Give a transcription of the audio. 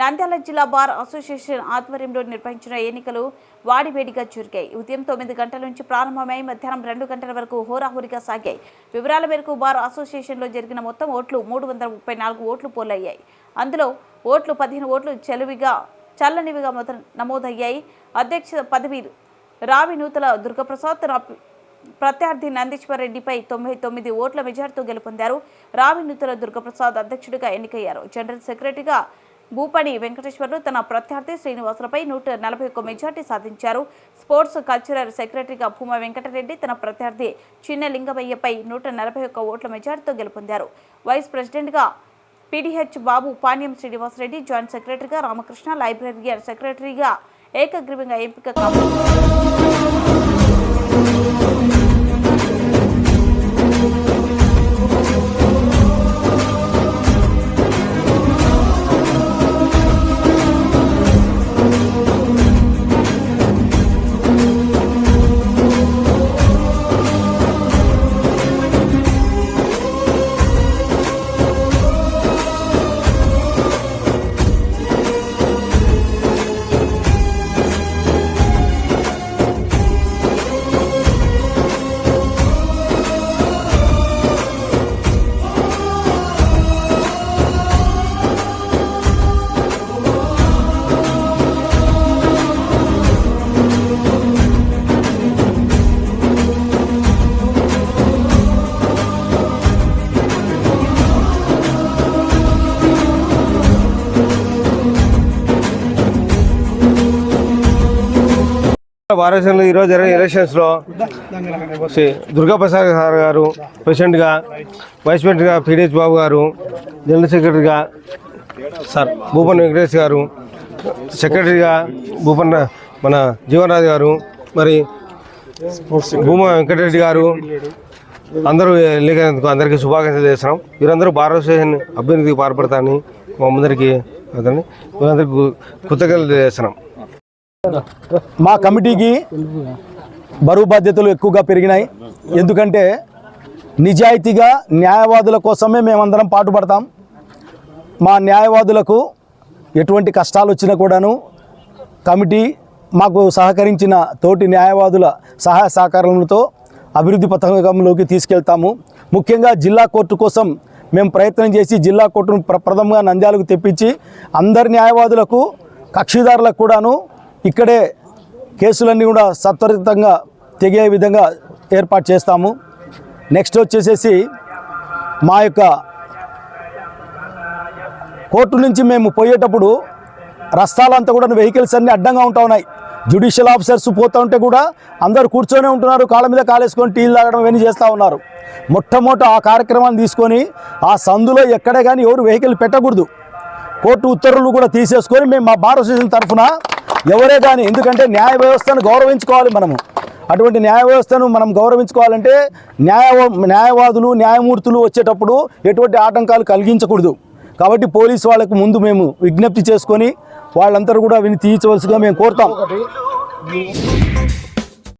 నంద్యాల జిల్లా bar association ఆధ్వర్యంలో నిర్వహించిన ఎన్నికలు వాడివేడిగా చురికాయి ఉదయం తొమ్మిది గంటల నుంచి ప్రారంభమై మధ్యాహ్నం రెండు గంటల వరకు హోరాహోరీగా సాగాయి. వివరాల మేరకు బార్ అసోసియేషన్లో జరిగిన మొత్తం ఓట్లు మూడు వందల ముప్పై నాలుగు ఓట్లు పోలయ్యాయి. అందులో ఓట్లు పదిహేను ఓట్లు చెలువిగా చల్లనివిగా నమోదయ్యాయి. అధ్యక్ష పదవి రావి నూతల దుర్గప్రసాద్ ప్రత్యర్థి నందీశ్వర్ రెడ్డిపై తొంభై తొమ్మిది ఓట్ల మెజార్టీతో గెలుపొందారు. రావి నూతల దుర్గప్రసాద్ అధ్యక్షుడిగా ఎన్నికయ్యారు. జనరల్ సెక్రటరీగా భూపణి వెంకటేశ్వర్లు తన ప్రత్యర్థి శ్రీనివాసులపై నూట నలభై ఒక్క మెజార్టీ సాధించారు. స్పోర్ట్స్ కల్చరల్ సెక్రటరీగా భూమా వెంకటరెడ్డి తన ప్రత్యర్థి చిన్న లింగమయ్యపై నూట నలభై ఒక్క ఓట్ల మెజార్టీతో గెలుపొందారు. వైస్ ప్రెసిడెంట్గా పీడీహెచ్ బాబు పాణ్యం శ్రీనివాసరెడ్డి జాయింట్ సెక్రటరీగా రామకృష్ణ లైబ్రరీ సెక్రటరీగా ఏకగ్రీవంగా ఎంపిక కావాలి భారతదేశంలో ఈరోజు జరిగిన ఎలక్షన్స్లో శ్రీ దుర్గాప్రసాద్ సార్ గారు ప్రెసిడెంట్గా వైస్ ప్రెసిడెంట్గా పీడిహెచ్ బాబు గారు జనరల్ సెక్రటరీగా సార్ భూపన్ వెంకటేష్ గారు సెక్రటరీగా భూపన్న మన జీవన్రాజు గారు మరి భూమా వెంకటరెడ్డి గారు అందరూ ఎన్నికైనందుకు అందరికీ శుభాకాంక్షలు చేస్తున్నాం. వీరందరూ భారతదేశం అభివృద్ధికి పాల్పడతారని మా అందరికీ అతన్ని వీరందరికీ కృతజ్ఞతలు చేస్తున్నాం మా కమిటీకి బరువు బాధ్యతలు ఎక్కువగా పెరిగినాయి. ఎందుకంటే నిజాయితీగా న్యాయవాదుల కోసమే మేమందరం పాటుపడతాం. మా న్యాయవాదులకు ఎటువంటి కష్టాలు వచ్చినా కూడాను కమిటీ మాకు సహకరించిన తోటి న్యాయవాదుల సహాయ సహకారాలతో అభివృద్ధి పథకంలోకి తీసుకెళ్తాము. ముఖ్యంగా జిల్లా కోర్టు కోసం మేము ప్రయత్నం చేసి జిల్లా కోర్టును ప్రప్రథమంగా నంద్యాలకు తెప్పించి అందరి న్యాయవాదులకు కక్షిదారులకు కూడాను ఇక్కడే కేసులన్నీ కూడా సత్వరితంగా తెగే విధంగా ఏర్పాటు చేస్తాము. నెక్స్ట్ వచ్చేసేసి మా యొక్క కోర్టు నుంచి మేము పోయేటప్పుడు రస్తాలంతా కూడా వెహికల్స్ అన్నీ అడ్డంగా ఉంటా ఉన్నాయి. జ్యుడిషియల్ ఆఫీసర్స్ పోతూ ఉంటే కూడా అందరు కూర్చొనే ఉంటున్నారు కాళ్ళ మీద కాలేసుకొని టీలు తాగడం ఇవన్నీ చేస్తూ ఉన్నారు. మొట్టమొదట ఆ కార్యక్రమాన్ని తీసుకొని ఆ సందులో ఎక్కడే కానీ ఎవరు వెహికల్ పెట్టకూడదు. కోర్టు ఉత్తర్వులు కూడా తీసేసుకొని మేము మా బార్ అసోసియేషన్ తరఫున ఎవరే కానీ ఎందుకంటే న్యాయ వ్యవస్థను గౌరవించుకోవాలి మనము. అటువంటి న్యాయ వ్యవస్థను మనం గౌరవించుకోవాలంటే న్యాయ న్యాయవాదులు న్యాయమూర్తులు వచ్చేటప్పుడు ఎటువంటి ఆటంకాలు కలిగించకూడదు. కాబట్టి పోలీస్ వాళ్ళకు ముందు మేము విజ్ఞప్తి చేసుకొని వాళ్ళందరూ కూడా విని తీర్చవలసిగా మేము కోరుతాం.